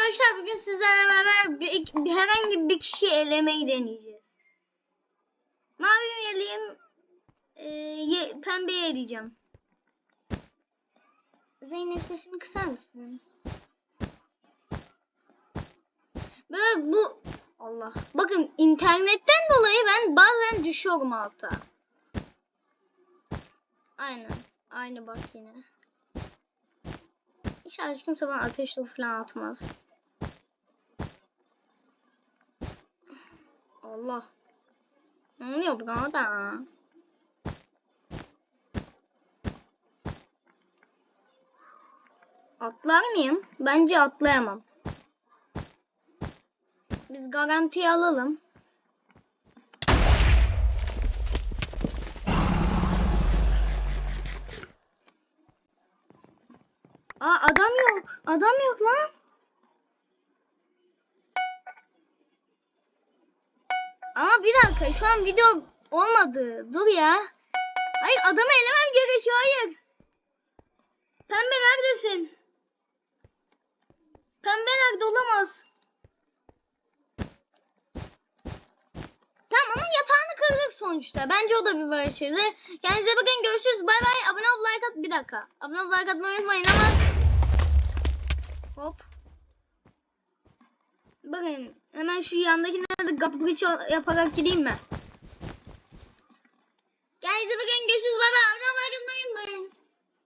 arkadaşlar bugün sizlerle beraber bir, bir- herhangi bir kişi elemeyi deneyeceğiz. Mavi eleyim, e, ye, pembeyi eleyeceğim. Zeynep sesini kısar mısın? Böyle bu Allah. Bakın internetten dolayı ben bazen düşüyorum alta. Aynen. Aynı bak yine. İnşallah kimse bana ateş falan atmaz. Allah. Ne oluyor burada? Atlar mıyım? Bence atlayamam. Biz garantiye alalım. Aa adam yok. Adam yok lan. Ama bir dakika şu an video olmadı. Dur ya. Hayır adamı elemem gerekiyor. Hayır. Pembe neredesin? Pembe nerede olamaz. Tamam ama yatağını kırdık sonuçta. Bence o da bir başarı. Kendinize bakın görüşürüz. Bay bay. Abone ol like at. Bir dakika. Abone ol like atmayı unutmayın ama. Hop. Bakın hemen şu yandakine de kapı yaparak gideyim mi? Kendinize bakın görüşürüz baba.